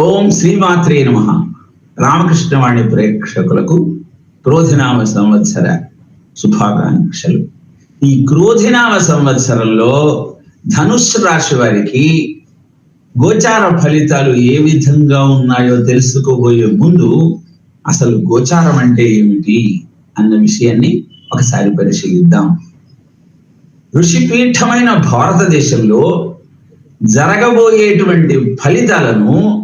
ఓం శ్రీమాత్రే నమ. రామకృష్ణవాణి ప్రేక్షకులకు క్రోధినామ సంవత్సర శుభాకాంక్షలు. ఈ క్రోధినామ సంవత్సరంలో ధనుస్సు రాశి వారికి గోచార ఫలితాలు ఏ విధంగా ఉన్నాయో తెలుసుకోబోయే ముందు అసలు గోచారం అంటే ఏమిటి అన్న విషయాన్ని ఒకసారి పరిశీలిద్దాం. ఋషిపీఠమైన భారతదేశంలో జరగబోయేటువంటి ఫలితాలను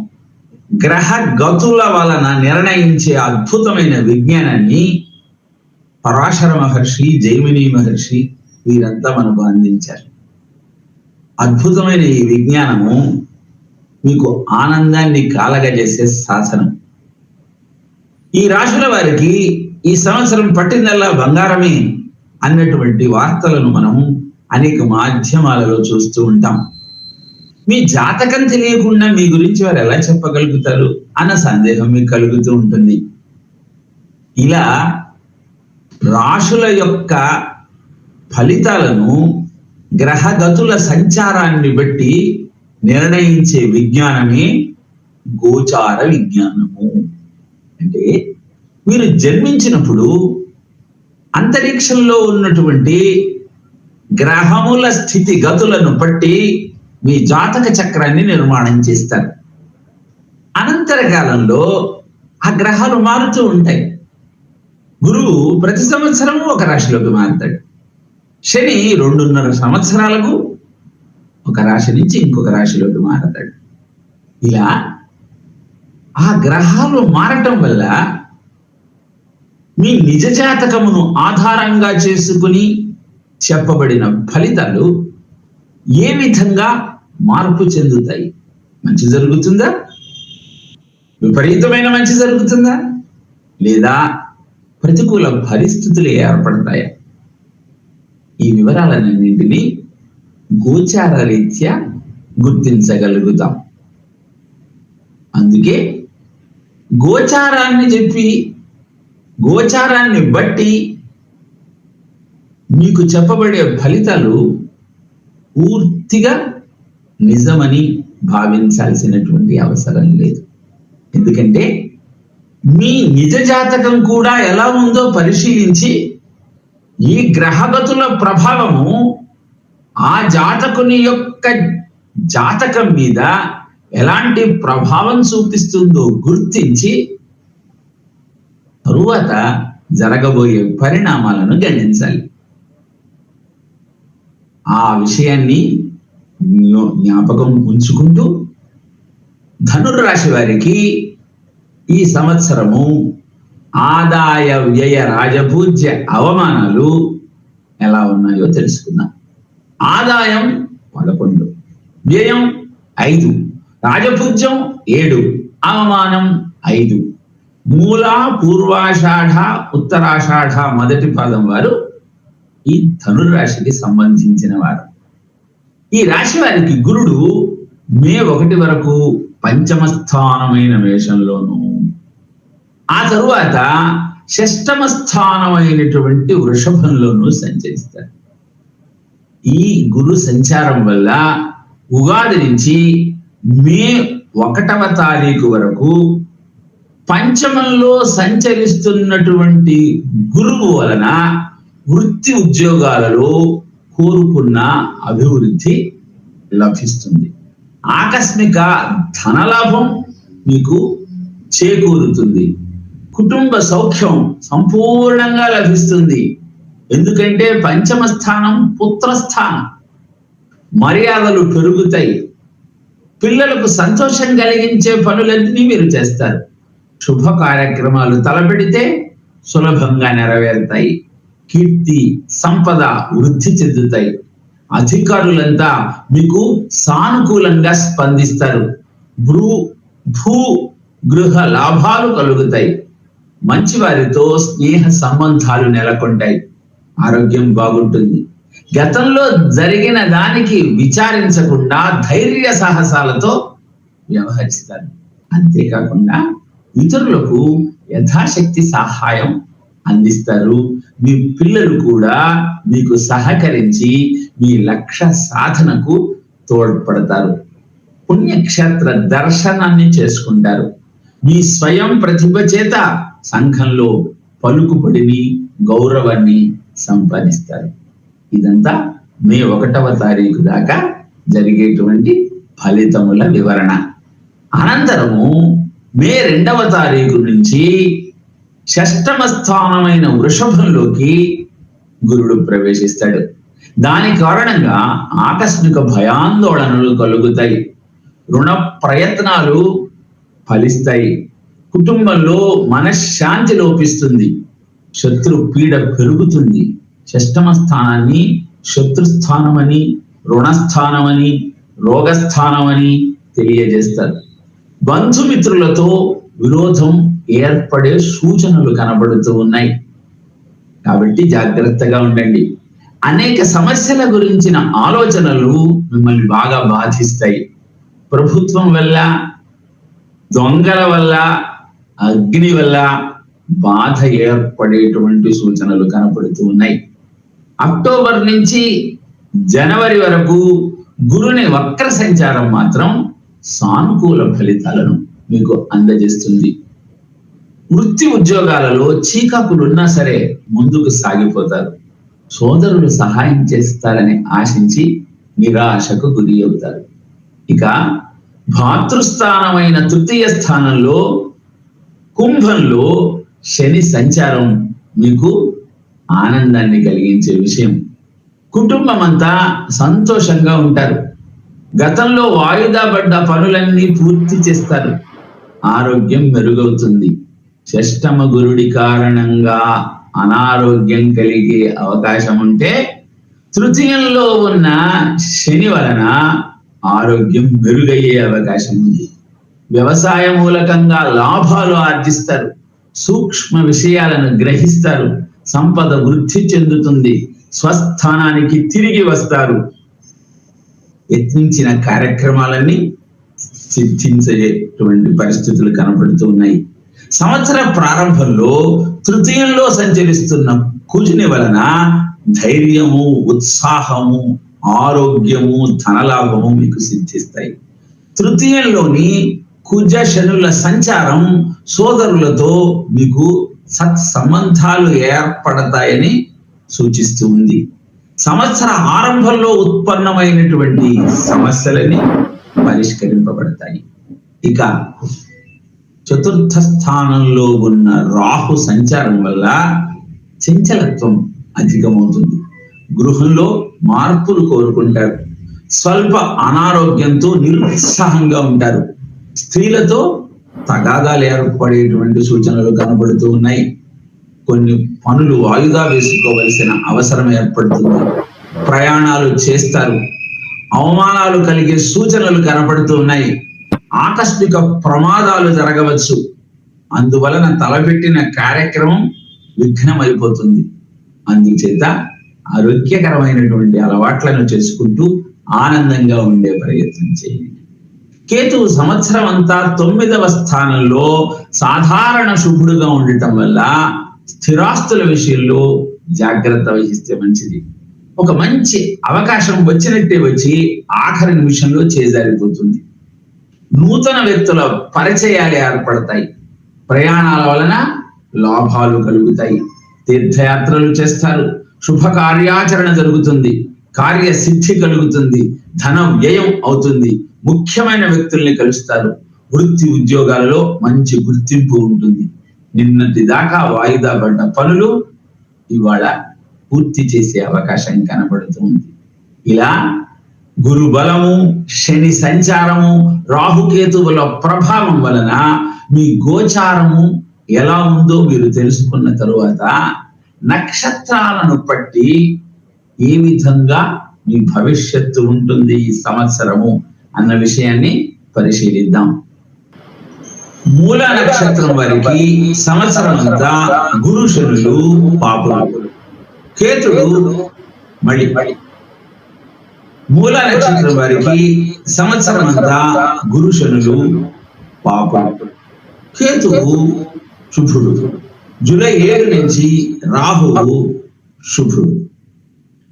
గ్రహ గతుల వలన నిర్ణయించే అద్భుతమైన విజ్ఞానాన్ని పరాశర మహర్షి జైమిని మహర్షి వీరంతా మనకు అందించారు. అద్భుతమైన ఈ విజ్ఞానము మీకు ఆనందాన్ని కాలగజేసే శాసనం ఈ రాశుల వారికి ఈ సంవత్సరం పట్టిందల్లా బంగారమే అన్నటువంటి వార్తలను మనం అనేక మాధ్యమాలలో చూస్తూ ఉంటాం. మీ జాతకం తెలియకుండా మీ గురించి వారు ఎలా చెప్పగలుగుతారు అన్న సందేహం మీకు కలుగుతూ ఉంటుంది. ఇలా రాశుల యొక్క ఫలితాలను గ్రహగతుల సంచారాన్ని బట్టి నిర్ణయించే విజ్ఞానమే గోచార విజ్ఞానము. అంటే మీరు జన్మించినప్పుడు అంతరిక్షంలో ఉన్నటువంటి గ్రహముల స్థితి గతులను బట్టి మీ జాతక చక్రాన్ని నిర్మాణం చేస్తారు. అనంతర కాలంలో ఆ గ్రహాలు మారుతూ ఉంటాయి. గురువు ప్రతి సంవత్సరం ఒక రాశిలోకి మారుతాడు. శని రెండున్నర సంవత్సరాలకు ఒక రాశి నుంచి ఇంకొక రాశిలోకి మారతాడు. ఇలా ఆ గ్రహాలు మారటం వల్ల మీ నిజ జాతకమును ఆధారంగా చేసుకుని చెప్పబడిన ఫలితాలు ఏ విధంగా మార్పు చెందుతాయి? మంచి జరుగుతుందా? విపరీతమైన మంచి జరుగుతుందా? లేదా ప్రతికూల పరిస్థితులు ఏర్పడతాయా? ఈ వివరాలన్నింటినీ గోచార రీత్యా గుర్తించగలుగుతాం. అందుకే గోచారాన్ని చెప్పి గోచారాన్ని బట్టి మీకు చెప్పబడే ఫలితాలు పూర్తిగా నిజమని భావించాల్సినటువంటి అవసరం లేదు. ఎందుకంటే మీ నిజ జాతకం కూడా ఎలా ఉందో పరిశీలించి ఈ గ్రహగతుల ప్రభావము ఆ జాతకుని యొక్క జాతకం మీద ఎలాంటి ప్రభావం చూపిస్తుందో గుర్తించి తరువాత జరగబోయే పరిణామాలను గణించాలి. ఆ విషయాన్ని జ్ఞాపకం ఉంచుకుంటూ ధనుర్రాశి వారికి ఈ సంవత్సరము ఆదాయ వ్యయ రాజపూజ్య అవమానాలు ఎలా ఉన్నాయో తెలుసుకుందాం. ఆదాయం పదకొండు వ్యయం ఐదు రాజపూజ్యం ఏడు అవమానం ఐదు. మూల పూర్వాషాఢ ఉత్తరాషాఢ మొదటి పాదం వారు ఈ ధనుర్రాశికి సంబంధించిన వారు ఈ రాశి వారికి గురుడు మే ఒకటి వరకు పంచమ స్థానమైన మేషంలోను ఆ తరువాత షష్టమ స్థానమైనటువంటి వృషభంలోనూ సంచరిస్తారు. ఈ గురు సంచారం వల్ల ఉగాది నుంచి మే ఒకటవ తారీఖు వరకు పంచమంలో సంచరిస్తున్నటువంటి గురువు వలన వృత్తి ఉద్యోగాలలో కోరుకున్న అభివృద్ధి లభిస్తుంది. ఆకస్మిక ధనలాభం మీకు చేకూరుతుంది. కుటుంబ సౌఖ్యం సంపూర్ణంగా లభిస్తుంది. ఎందుకంటే పంచమ స్థానం పుత్రస్థానం మర్యాదలు పెరుగుతాయి. పిల్లలకు సంతోషం కలిగించే పనులన్నీ మీరు చేస్తారు. శుభ కార్యక్రమాలు తలపెడితే సులభంగా నెరవేరుతాయి. కీర్తి సంపద వృద్ధి చెందుతాయి. అధికారులంతా మీకు సానుకూలంగా స్పందిస్తారు. భూ భూ గృహ లాభాలు కలుగుతాయి. మంచి వారితో స్నేహ సంబంధాలు నెలకొంటాయి. ఆరోగ్యం బాగుంటుంది. గతంలో జరిగిన దానికి విచారించకుండా ధైర్య సాహసాలతో వ్యవహరిస్తారు. అంతేకాకుండా ఇతరులకు యథాశక్తి సహాయం అందిస్తారు. మీ పిల్లలు కూడా మీకు సహకరించి మీ లక్ష్య సాధనకు తోడ్పడతారు. పుణ్యక్షేత్ర దర్శనాన్ని చేసుకుంటారు. మీ స్వయం ప్రతిభ చేత సంఘంలో పలుకుబడిని గౌరవాన్ని సంపాదిస్తారు. ఇదంతా మే ఒకటవ తారీఖు దాకా జరిగేటువంటి ఫలితముల వివరణ. అనంతరము మే రెండవ తారీఖు నుంచి షష్టమ స్థానమైన వృషభంలోకి గురుడు ప్రవేశిస్తాడు. దాని కారణంగా ఆకస్మిక భయాందోళనలు కలుగుతాయి. రుణ ప్రయత్నాలు ఫలిస్తాయి. కుటుంబంలో మనశ్శాంతి లోపిస్తుంది. శత్రు పీడ పెరుగుతుంది. షష్టమ స్థానాన్ని శత్రుస్థానమని రుణస్థానమని రోగస్థానమని తెలియజేస్తారు. బంధుమిత్రులతో విరోధం ఏర్పడే సూచనలు కనబడుతూ ఉన్నాయి. కాబట్టి జాగ్రత్తగా ఉండండి. అనేక సమస్యల గురించిన ఆలోచనలు మిమ్మల్ని బాగా బాధిస్తాయి. ప్రభుత్వం వల్ల దొంగల వల్ల అగ్ని వల్ల బాధ ఏర్పడేటువంటి సూచనలు కనపడుతూ ఉన్నాయి. అక్టోబర్ నుంచి జనవరి వరకు గురుని వక్ర సంచారం మాత్రం సానుకూల ఫలితాలను మీకు అందజేస్తుంది. వృత్తి ఉద్యోగాలలో చీకాకులున్నా సరే ముందుకు సాగిపోతారు. సోదరులు సహాయం చేస్తారని ఆశించి నిరాశకు గురి అవుతారు. ఇక భాతృస్థానమైన తృతీయ స్థానంలో కుంభంలో శని సంచారం మీకు ఆనందాన్ని కలిగించే విషయం. కుటుంబం అంతా సంతోషంగా ఉంటారు. గతంలో వాయిదా పడ్డ పనులన్నీ పూర్తి చేస్తారు. ఆరోగ్యం మెరుగవుతుంది. షష్టమ గురుడి కారణంగా అనారోగ్యం కలిగే అవకాశం ఉంటే తృతీయంలో ఉన్న శని వలన ఆరోగ్యం మెరుగయ్యే అవకాశం ఉంది వ్యవసాయ మూలకంగా లాభాలు ఆర్జిస్తారు. సూక్ష్మ విషయాలను గ్రహిస్తారు. సంపద వృద్ధి చెందుతుంది. స్వస్థానానికి తిరిగి వస్తారు. యత్నించిన కార్యక్రమాలన్నీ సిద్ధించేటువంటి పరిస్థితులు కనబడుతూ ఉన్నాయి. సంవత్సర ప్రారంభంలో తృతీయంలో సంచరిస్తున్న కుజుని వలన ధైర్యము ఉత్సాహము ఆరోగ్యము ధనలాభము మీకు సిద్ధిస్తాయి. తృతీయంలోని కుజ శనుల సంచారం సోదరులతో మీకు సత్ సంబంధాలు ఏర్పడతాయని సూచిస్తూ ఉంది. సంవత్సర ఆరంభంలో ఉత్పన్నమైనటువంటి సమస్యలని పరిష్కరింపబడతాయి. ఇక చతుర్థ స్థానంలో ఉన్న రాహు సంచారం వల్ల చంచలత్వం అధికమవుతుంది. గృహంలో మార్పులు కోరుకుంటారు. స్వల్ప అనారోగ్యంతో నిరుత్సాహంగా ఉంటారు. స్త్రీలతో తగాదాలు ఏర్పడేటువంటి సూచనలు కనబడుతూ ఉన్నాయి. కొన్ని పనులు వాయిదా వేసుకోవలసిన అవసరం ఏర్పడుతుంది. ప్రయాణాలు చేస్తారు. అవమానాలు కలిగే సూచనలు కనబడుతూ ఉన్నాయి. ఆకస్మిక ప్రమాదాలు జరగవచ్చు. అందువలన తలపెట్టిన కార్యక్రమం విఘ్నం అయిపోతుంది అందుచేత ఆరోగ్యకరమైనటువంటి అలవాట్లను చేసుకుంటూ ఆనందంగా ఉండే ప్రయత్నం చేయండి. కేతు సంవత్సరం అంతా తొమ్మిదవ స్థానంలో సాధారణ శుభుడుగా ఉండటం వల్ల స్థిరాస్తుల విషయంలో జాగ్రత్త వహిస్తే మంచిది. ఒక మంచి అవకాశం వచ్చినట్టే వచ్చి ఆఖరి నిమిషంలో చేజారిపోతుంది. నూతన వ్యక్తుల పరిచయాలు ఏర్పడతాయి. ప్రయాణాల వలన లాభాలు కలుగుతాయి. తీర్థయాత్రలు చేస్తారు. శుభ కార్యాచరణ జరుగుతుంది. కార్యసిద్ధి కలుగుతుంది. ధనం వ్యయం అవుతుంది. ముఖ్యమైన వ్యక్తుల్ని కలుస్తారు. వృత్తి ఉద్యోగాలలో మంచి గుర్తింపు ఉంటుంది. నిన్నటి దాకా వాయిదా పడ్డ పనులు ఇవాళ పూర్తి చేసే అవకాశం కనబడుతుంది. ఇలా గురు బలము శని సంచారము రాహుకేతువుల ప్రభావం వలన మీ గోచారము ఎలా ఉందో మీరు తెలుసుకున్న తరువాత నక్షత్రాలను బట్టి ఏ విధంగా మీ భవిష్యత్తు ఉంటుంది ఈ సంవత్సరము అన్న విషయాన్ని పరిశీలిద్దాం. మూల నక్షత్రం వారికి సంవత్సరం అంతా గురు శనులు పాపులు. కేతుడు మళ్ళీ మూల నక్షత్రం వారికి సంవత్సరం అంతా గురు శనులు పాపం. కేతువు శుభుడు జూలై ఏడు నుంచి రాహువు శుభుడు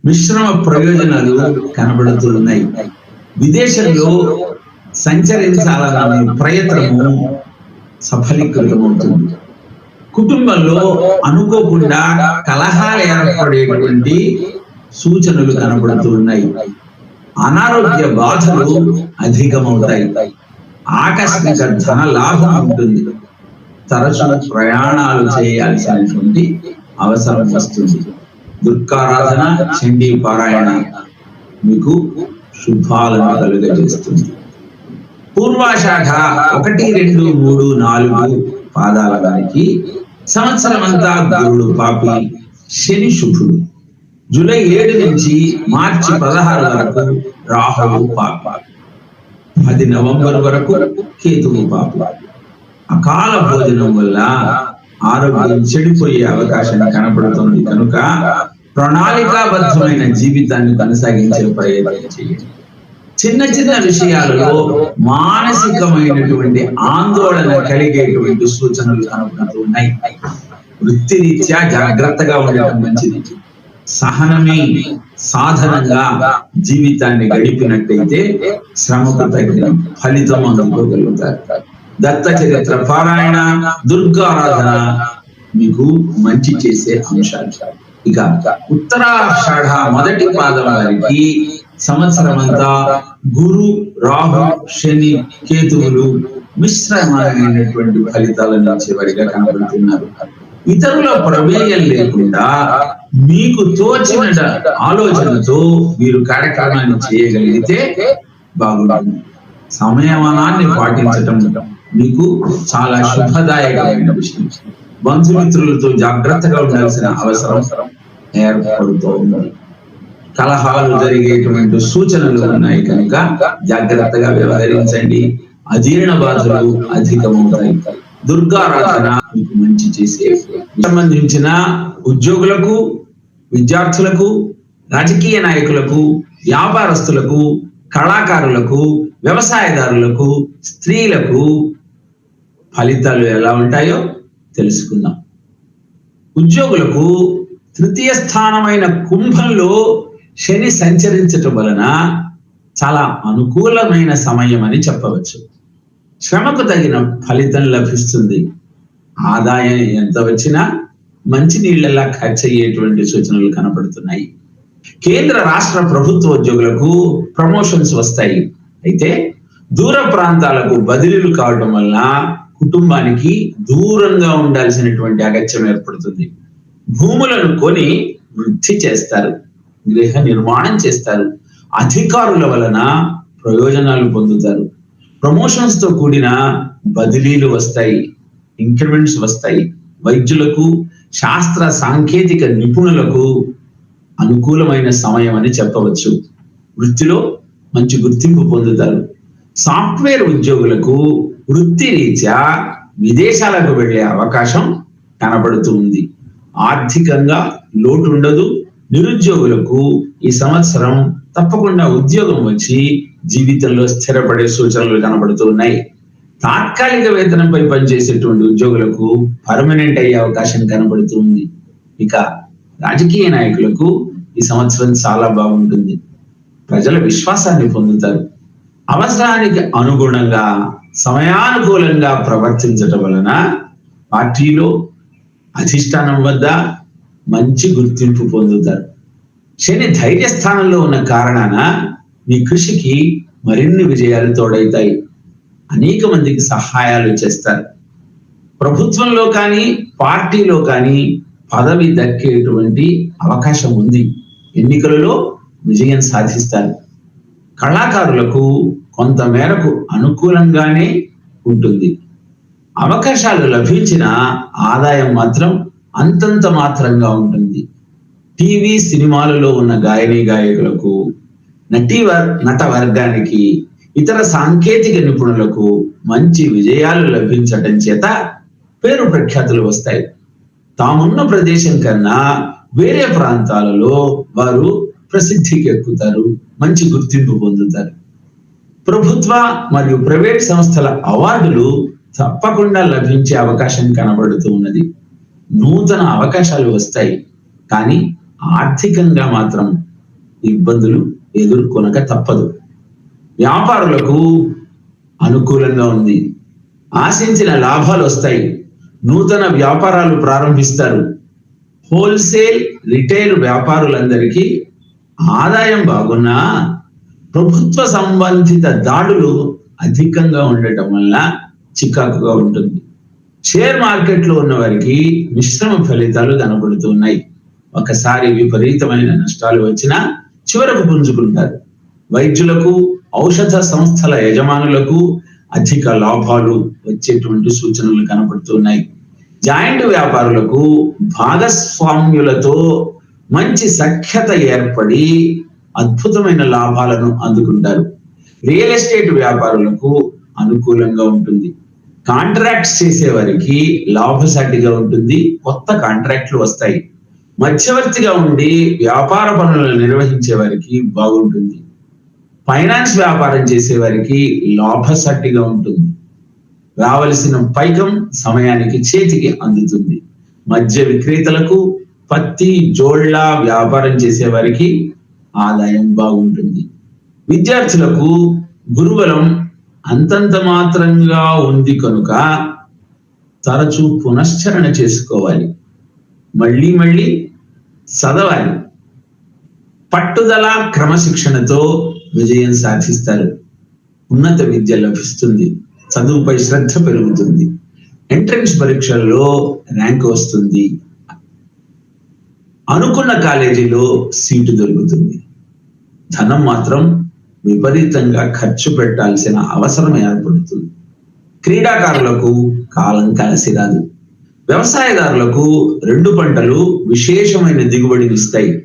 మిశ్రమ ప్రయోజనాలు కనబడుతున్నాయి. విదేశంలో సంచరించాలనే ప్రయత్నము సఫలీకృతమవుతుంది. కుటుంబంలో అనుకోకుండా కలహాలు ఏర్పడేటువంటి సూచనలు కనబడుతున్నాయి. అనారోగ్య బాధలు అధికమవుతాయి. ఆకస్మిక ధన లాభం ఉంటుంది. తరచు ప్రయాణాలు చేయాల్సినటువంటి అవసరం వస్తుంది. దుర్గారాధన చండీ పారాయణ మీకు శుభాలను కలుగజేస్తుంది. పూర్వాషాఢ ఒకటి రెండు మూడు నాలుగు పాదాల వారికి సంవత్సరం అంతా గురుడు పాపి శని శుభుడు. జూలై ఏడు నుంచి మార్చి పదహారు వరకు రాహువు పాప. పది నవంబర్ వరకు కేతువు పాప. అకాల భోజనం వల్ల ఆరోగ్యం చెడిపోయే అవకాశం కనపడుతుంది. కనుక ప్రణాళికాబద్ధమైన జీవితాన్ని కొనసాగించే ప్రయత్నం చేయండి. చిన్న చిన్న విషయాలలో మానసికమైనటువంటి ఆందోళన కలిగేటువంటి సూచనలు కనపడుతూ ఉన్నాయి వృత్తిరీత్యా జాగ్రత్తగా ఉండటం మంచిది. సహనమే సాధనంగా జీవితాన్ని గడిపినట్టయితే శ్రమకు తగిన ఫలితం అందుకోగలుగుతారు. దత్త చరిత్ర పారాయణ దుర్గారాధన మీకు మంచి చేసే అంశాలు. ఇక ఉత్తరాషాఢ మొదటి పాదం వారికి సంవత్సరం అంతా గురు రాహు శని కేతువులు మిశ్రమైనటువంటి ఫలితాలను ఇచ్చేవారిగా కనబడుతున్నారు. ఇతరుల ప్రమేయం లేకుండా మీకు తోచిన ఆలోచనతో మీరు కార్యక్రమాన్ని చేయగలిగితే బాగుంటుంది. సమయమానాన్ని పాటించటం మీకు చాలా శుభదాయకమైన విషయం. బంధుమిత్రులతో జాగ్రత్తగా ఉండాల్సిన అవసరం ఏర్పడుతూ కలహాలు జరిగేటువంటి సూచనలు ఉన్నాయి కనుక జాగ్రత్తగా వ్యవహరించండి. అజీర్ణ బాధలు అధికమవుతాయి. దుర్గారాధన మీకు మంచి చేసే సంబంధించిన ఉద్యోగులకు విద్యార్థులకు రాజకీయ నాయకులకు వ్యాపారస్తులకు కళాకారులకు వ్యవసాయదారులకు స్త్రీలకు ఫలితాలు ఎలా ఉంటాయో తెలుసుకుందాం. ఉద్యోగులకు తృతీయ స్థానమైన కుంభంలో శని సంచరించటం వలన చాలా అనుకూలమైన సమయం అని చెప్పవచ్చు. శ్రమకు తగిన ఫలితం లభిస్తుంది. ఆదాయం ఎంత వచ్చినా మంచి నీళ్ళలా ఖర్చు అయ్యేటువంటి సూచనలు కనపడుతున్నాయి. కేంద్ర రాష్ట్ర ప్రభుత్వ ఉద్యోగులకు ప్రమోషన్స్ వస్తాయి. అయితే దూర ప్రాంతాలకు బదిలీలు కావడం వలన కుటుంబానికి దూరంగా ఉండాల్సినటువంటి అగత్యం ఏర్పడుతుంది. భూములను కొని వృద్ధి చేస్తారు. గృహ నిర్మాణం చేస్తారు. అధికారుల వలన ప్రయోజనాలు పొందుతారు. ప్రమోషన్స్తో కూడిన బదిలీలు వస్తాయి ఇంక్రిమెంట్స్ వస్తాయి. వైద్యులకు శాస్త్ర సాంకేతిక నిపుణులకు అనుకూలమైన సమయం అని చెప్పవచ్చు. వృత్తిలో మంచి గుర్తింపు పొందుతారు. సాఫ్ట్వేర్ ఉద్యోగులకు వృత్తి రీత్యా విదేశాలకు వెళ్ళే అవకాశం కనబడుతూ ఉంది ఆర్థికంగా లోటు ఉండదు నిరుద్యోగులకు ఈ సంవత్సరం తప్పకుండా ఉద్యోగం వచ్చి జీవితంలో స్థిరపడే సూచనలు కనబడుతూ ఉన్నాయి తాత్కాలిక వేతనంపై పనిచేసేటువంటి ఉద్యోగులకు పర్మనెంట్ అయ్యే అవకాశం కనబడుతుంది. ఇక రాజకీయ నాయకులకు ఈ సంవత్సరం చాలా బాగుంటుంది. ప్రజల విశ్వాసాన్ని పొందుతారు. అవసరానికి అనుగుణంగా సమయానుకూలంగా ప్రవర్తించటం వలన పార్టీలో అధిష్టానం వద్ద మంచి గుర్తింపు పొందుతారు. శని ధైర్య స్థానంలో ఉన్న కారణాన మీ కృషికి మరిన్ని విజయాలు తోడవుతాయి అనేక మందికి సహాయాలు చేస్తారు. ప్రభుత్వంలో కానీ పార్టీలో కానీ పదవి దక్కేటువంటి అవకాశం ఉంది. ఎన్నికలలో విజయం సాధిస్తారు. కళాకారులకు కొంత మేరకు అనుకూలంగానే ఉంటుంది. అవకాశాలు లభించిన ఆదాయం మాత్రం అంతంత మాత్రంగా ఉంటుంది. టీవీ సినిమాలలో ఉన్న గాయని గాయకులకు నటీ వర్ నట వర్గానికి ఇతర సాంకేతిక నిపుణులకు మంచి విజయాలు లభించటం చేత పేరు ప్రఖ్యాతులు వస్తాయి. తామున్న ప్రదేశం కన్నా వేరే ప్రాంతాలలో వారు ప్రసిద్ధికి ఎక్కుతారు మంచి గుర్తింపు పొందుతారు. ప్రభుత్వ మరియు ప్రైవేట్ సంస్థల అవార్డులు తప్పకుండా లభించే అవకాశం కనబడుతూ ఉన్నది. నూతన అవకాశాలు వస్తాయి కానీ ఆర్థికంగా మాత్రం ఇబ్బందులు ఎదుర్కొనక తప్పదు. వ్యాపారులకు అనుకూలంగా ఉంది. ఆశించిన లాభాలు వస్తాయి. నూతన వ్యాపారాలు ప్రారంభిస్తారు. హోల్సేల్ రిటైల్ వ్యాపారులందరికీ ఆదాయం బాగున్నా ప్రభుత్వ సంబంధిత దాడులు అధికంగా ఉండటం వల్ల చికాకుగా ఉంటుంది. షేర్ మార్కెట్లో ఉన్న వారికి మిశ్రమ ఫలితాలు కనబడుతున్నాయి ఒకసారి విపరీతమైన నష్టాలు వచ్చినా చివరకు పుంజుకుంటారు. వైద్యులకు ఔషధ సంస్థల యజమానులకు అధిక లాభాలు వచ్చేటువంటి సూచనలు కనబడుతున్నాయి జాయింట్ వ్యాపారులకు భాగస్వామ్యులతో మంచి సఖ్యత ఏర్పడి అద్భుతమైన లాభాలను అందుకుంటారు. రియల్ ఎస్టేట్ వ్యాపారులకు అనుకూలంగా ఉంటుంది. కాంట్రాక్ట్స్ చేసేవారికి లాభసాటిగా ఉంటుంది. కొత్త కాంట్రాక్ట్లు వస్తాయి. మధ్యవర్తిగా ఉండి వ్యాపార పనులను నిర్వహించే వారికి బాగుంటుంది. ఫైనాన్స్ వ్యాపారం చేసే వారికి లాభసాటిగా ఉంటుంది. రావలసిన పైకం సమయానికి చేతికి అందుతుంది. మధ్య విక్రేతలకు పత్తి జోళ్ళ వ్యాపారం చేసే వారికి ఆదాయం బాగుంటుంది. విద్యార్థులకు గురుబలం అంతంత మాత్రంగా ఉంది కనుక తరచూ పునశ్చరణ చేసుకోవాలి. మళ్ళీ మళ్ళీ చదవాలి. పట్టుదల క్రమశిక్షణతో విజయం సాధిస్తారు. ఉన్నత విద్య లభిస్తుంది. చదువుపై శ్రద్ధ పెరుగుతుంది. ఎంట్రన్స్ పరీక్షల్లో ర్యాంక్ వస్తుంది. అనుకున్న కాలేజీలో సీటు దొరుకుతుంది. ధనం మాత్రం విపరీతంగా ఖర్చు పెట్టాల్సిన అవసరం ఏర్పడుతుంది. క్రీడాకారులకు కాలం కలిసి రాదు. వ్యవసాయదారులకు రెండు పంటలు విశేషమైన దిగుబడినిస్తాయి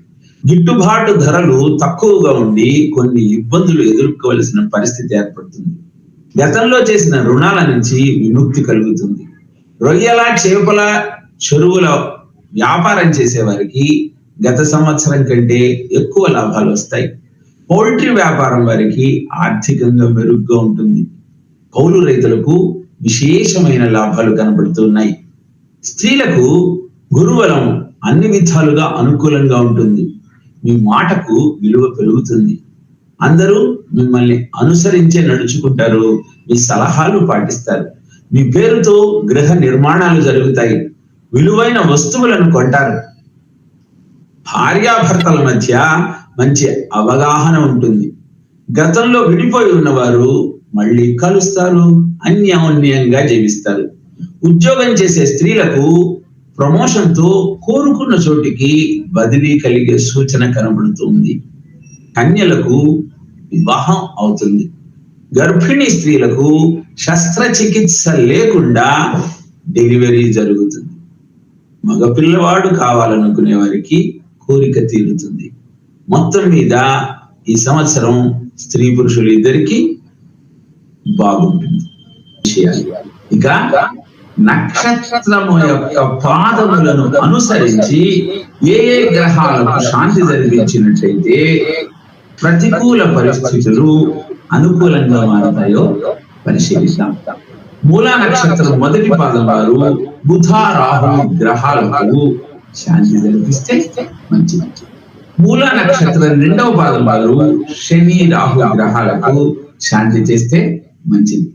గిట్టుబాటు ధరలు తక్కువగా ఉండి కొన్ని ఇబ్బందులు ఎదుర్కోవలసిన పరిస్థితి ఏర్పడుతుంది. గతంలో చేసిన రుణాల నుంచి విముక్తి కలుగుతుంది. రొయ్యల చేపల చెరువుల వ్యాపారం చేసే వారికి గత సంవత్సరం కంటే ఎక్కువ లాభాలు వస్తాయి. పౌల్ట్రీ వ్యాపారం వారికి ఆర్థికంగా మెరుగ్గా ఉంటుంది. కౌలు రైతులకు విశేషమైన లాభాలు కనబడుతున్నాయి. స్త్రీలకు గురుబలం అన్ని విధాలుగా అనుకూలంగా ఉంటుంది. మీ మాటకు విలువ పెరుగుతుంది. అందరూ మిమ్మల్ని అనుసరించే నడుచుకుంటారు. మీ సలహాలు పాటిస్తారు. మీ పేరుతో గృహ నిర్మాణాలు జరుగుతాయి. విలువైన వస్తువులను కొంటారు. భార్యాభర్తల మధ్య మంచి అవగాహన ఉంటుంది. గతంలో విడిపోయి ఉన్నవారు మళ్ళీ కలుస్తారు. అన్యోన్యంగా జీవిస్తారు. ఉద్యోగం చేసే స్త్రీలకు ప్రమోషన్తో కోరుకున్న చోటికి బదిలీ కలిగే సూచన కనబడుతుంది. కన్యలకు వివాహం అవుతుంది. గర్భిణీ స్త్రీలకు శస్త్రచికిత్స లేకుండా డెలివరీ జరుగుతుంది. మగపిల్లవాడు కావాలనుకునే వారికి కోరిక తీరుతుంది. మొత్తం మీద ఈ సంవత్సరం స్త్రీ పురుషులు ఇద్దరికి బాగుంటుంది. ఇక నక్షత్రము యొక్క పాదములను అనుసరించి ఏ ఏ గ్రహాలకు శాంతి జరిపించినట్లయితే ప్రతికూల పరిస్థితులు అనుకూలంగా మారతాయో పరిశీలిస్తాం మూల నక్షత్రం మొదటి పాదం వారు బుధ రాహు గ్రహాలకు శాంతి జరిపిస్తే మంచిది. మూల నక్షత్రం రెండవ పాదం వారు శని రాహు గ్రహాలకు శాంతి చేస్తే మంచిది.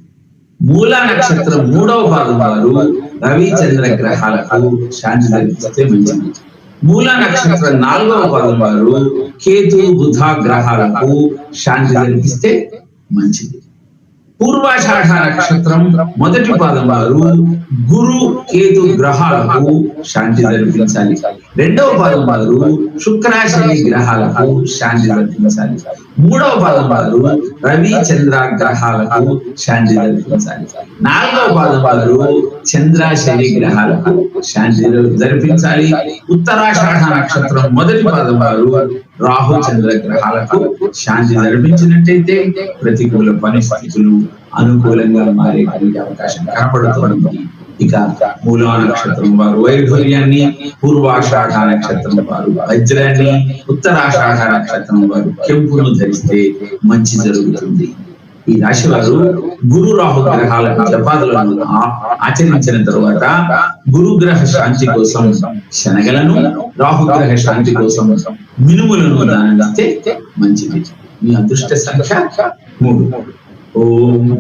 మూలా నక్షత్రం మూడవ భాగం వారు రవి చంద్ర గ్రహాలకు శాంతి జరిపిస్తే మంచిది. మూల నక్షత్రం నాలుగవ పాదం వారు కేతు బుధ గ్రహాలకు శాంతి జరిపిస్తే మంచిది. పూర్వాషాఢ నక్షత్రం మొదటి పాదం వారు గురు కేతు గ్రహాలకు శాంతి జరిపించాలి రెండవ పాదం వారు శుక్రాశని గ్రహాలకు శాంతి జరిపించాలి మూడవ పాదం వారు రవి చంద్ర గ్రహాలకు శాంతి జరిపించాలి నాలుగవ పాదం వారు చంద్ర శని గ్రహాలకు శాంతి జరిపించాలి ఉత్తరాషాఢ నక్షత్రం మొదటి పాదం వారు రాహు చంద్ర గ్రహాలకు శాంతి జరిపించినట్టయితే ప్రతికూల పరిస్థితులు అనుకూలంగా మారే అవకాశం కనపడుతుంది. ఇక మూలా నక్షత్రం వారు. వైఢూర్యాన్ని పూర్వాషాఢ నక్షత్రం వారు. వజ్రాన్ని ఉత్తరాషాఢ నక్షత్రం వారు. కెంపును ధరిస్తే మంచి జరుగుతుంది. ఈ రాశి వారు గురు రాహు గ్రహాల జపాదులను ఆచరించిన తరువాత గురు గ్రహ శాంతి కోసం శనగలను రాహుగ్రహ శాంతి కోసం మినుములను దానిస్తే మంచిది. మీ అదృష్ట సంఖ్య మూడు. ఓం